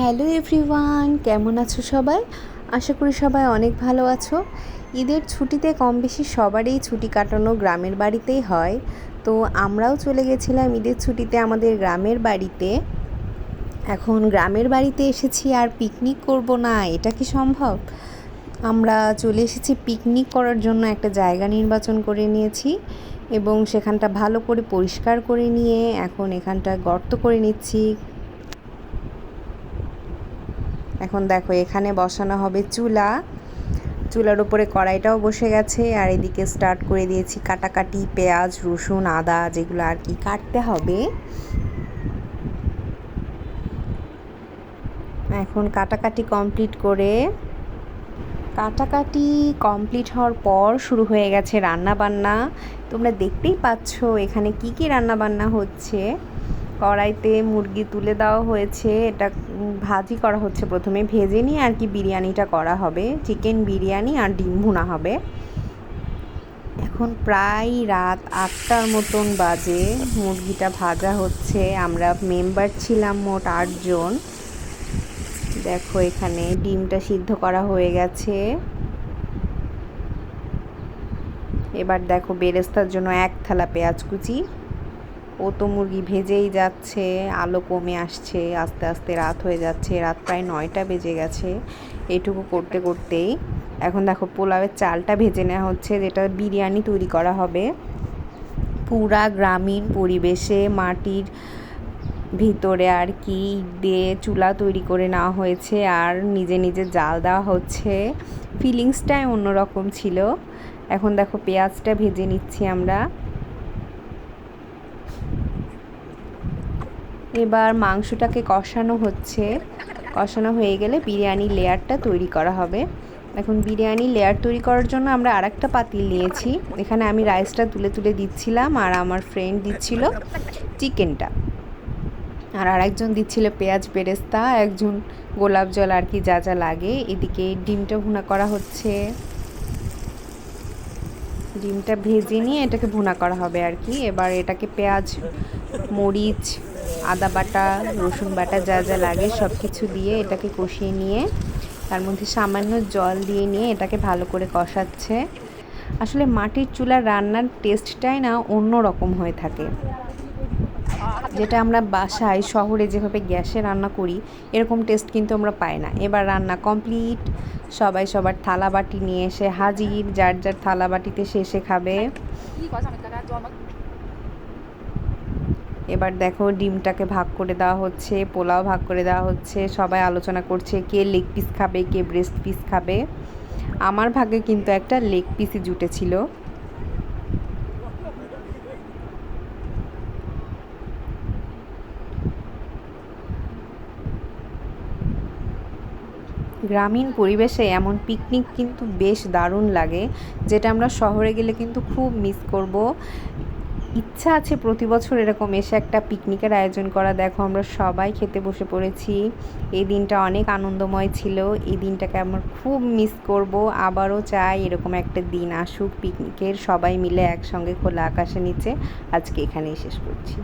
Hello everyone, কেমন আছো সবাই? আশা করি সবাই অনেক ভালো আছো। ঈদের ছুটিতে কম বেশি সবারই ছুটি কাটানো গ্রামের বাড়িতেই হয়। তো আমরাও চলে গেছিলাম ঈদের ছুটিতে আমাদের গ্রামের বাড়িতে। এখন গ্রামের বাড়িতে এসেছি আর পিকনিক করব না, এটা কি সম্ভব? আমরা চলে এসেছি পিকনিক করার জন্য একটা জায়গা নির্বাচন করে নিয়েছি এবং সেখানটা ভালো করে পরিষ্কার করে নিয়ে এখন এখানটা গর্ত করে নিচ্ছি। এখন দেখো, এখানে বসানো হবে চুলা। চুলার উপরে কড়াইটাও বসে গেছে, আর এদিকে স্টার্ট করে দিয়েছি কাটাকাটি, পেঁয়াজ, রসুন, আদা, যেগুলো আর কি কাটতে হবে। এখন কাটাকাটি কমপ্লিট করে, কাটাকাটি কমপ্লিট হওয়ার পর শুরু হয়ে গেছে রান্না বান্না তোমরা দেখতেই পাচ্ছ এখানে কি কি রান্না বান্না হচ্ছে। কড়াইতে মুরগি তুলে দেওয়া হয়েছে। এটা ভাজি করা হচ্ছে প্রথমে। ভেজে নিয়ে আর কি বিরিয়ানিটা করা হবে। চিকেন বিরিয়ানি আর ডিম ভুনা হবে। এখন প্রায় রাত আটটার মতন বাজে। মুরগিটা ভাজা হচ্ছে। আমরা মেম্বার ছিলাম মোট আটজন। দেখো এখানে ডিমটা সিদ্ধ করা হয়ে গেছে। এবার দেখো বেরেস্তার জন্য এক থালা পেঁয়াজ কুচি। ও তো মুরগি ভেজেই যাচ্ছে, আলো কমে আসছে, আস্তে আস্তে রাত হয়ে যাচ্ছে, রাত প্রায় নয়টা বেজে গেছে এটুকু করতে করতেই। এখন দেখো পোলাওয়ের চালটা ভেজে নেওয়া হচ্ছে, যেটা বিরিয়ানি তৈরি করা হবে। পুরা গ্রামীণ পরিবেশে মাটির ভিতরে আর কি দিয়ে চুলা তৈরি করে নেওয়া হয়েছে, আর নিজে নিজে জাল দেওয়া হচ্ছে। ফিলিংসটাই অন্যরকম ছিল। এখন দেখো পেঁয়াজটা ভেজে নিচ্ছি আমরা। এবার মাংসটাকে কষানো হচ্ছে। কষানো হয়ে গেলে বিরিয়ানি লেয়ারটা তৈরি করা হবে। এখন বিরিয়ানি লেয়ার তৈরি করার জন্য আমরা আর একটা পাতিল নিয়েছি। এখানে আমি রাইসটা তুলে তুলে দিচ্ছিলাম আর আমার ফ্রেন্ড দিচ্ছিল চিকেনটা। আর আরেকজন দিচ্ছিল পেঁয়াজ বেরেস্তা, একজন গোলাপ জল আর কি যা যা লাগে। এদিকে ডিমটা ভুনা করা হচ্ছে। ডিমটা ভেজে নিয়ে এটাকে ভুনা করা হবে আর কি। এবার এটাকে পেঁয়াজ, মরিচ আদা বাটা, রসুন বাটা যা যা লাগে সব কিছু দিয়ে এটাকে কষিয়ে নিয়ে, তার মধ্যে সামান্য জল দিয়ে নিয়ে এটাকে ভালো করে কষাচ্ছে। আসলে মাটির চুলার রান্নার টেস্টটাই না অন্য রকম হয়ে থাকে। যেটা আমরা বাসায়, শহরে যেভাবে গ্যাসে রান্না করি, এরকম টেস্ট কিন্তু আমরা পাই না। এবার রান্না কমপ্লিট, সবাই সবার থালা বাটি নিয়ে এসে হাজির, যার যার থালা বাটিতে শেষে খাবে। এবার দেখো ডিমটাকে ভাগ করে দেওয়া হচ্ছে, পোলাও ভাগ করে দেওয়া হচ্ছে, সবাই আলোচনা করছে কে লেগ পিস খাবে, কে ব্রেস্ট পিস খাবে। আমার ভাগে কিন্তু একটা লেগ পিসই জুটেছিল। গ্রামীণ পরিবেশে এমন পিকনিক কিন্তু বেশ দারুণ লাগে, যেটা আমরা শহরে গেলে কিন্তু খুব মিস করব। ইচ্ছা আছে প্রতি বছর এরকম এসে একটা পিকনিকের আয়োজন করা। দেখো, আমরা সবাই খেতে বসে পড়েছি। এই দিনটা অনেক আনন্দময় ছিল। এই দিনটাকে আমার খুব মিস করব। আবারও চাই এরকম একটা দিন আসুক পিকনিকের সবাই মিলে একসঙ্গে খোলা আকাশে নিচে। আজকে এখানেই শেষ করছি।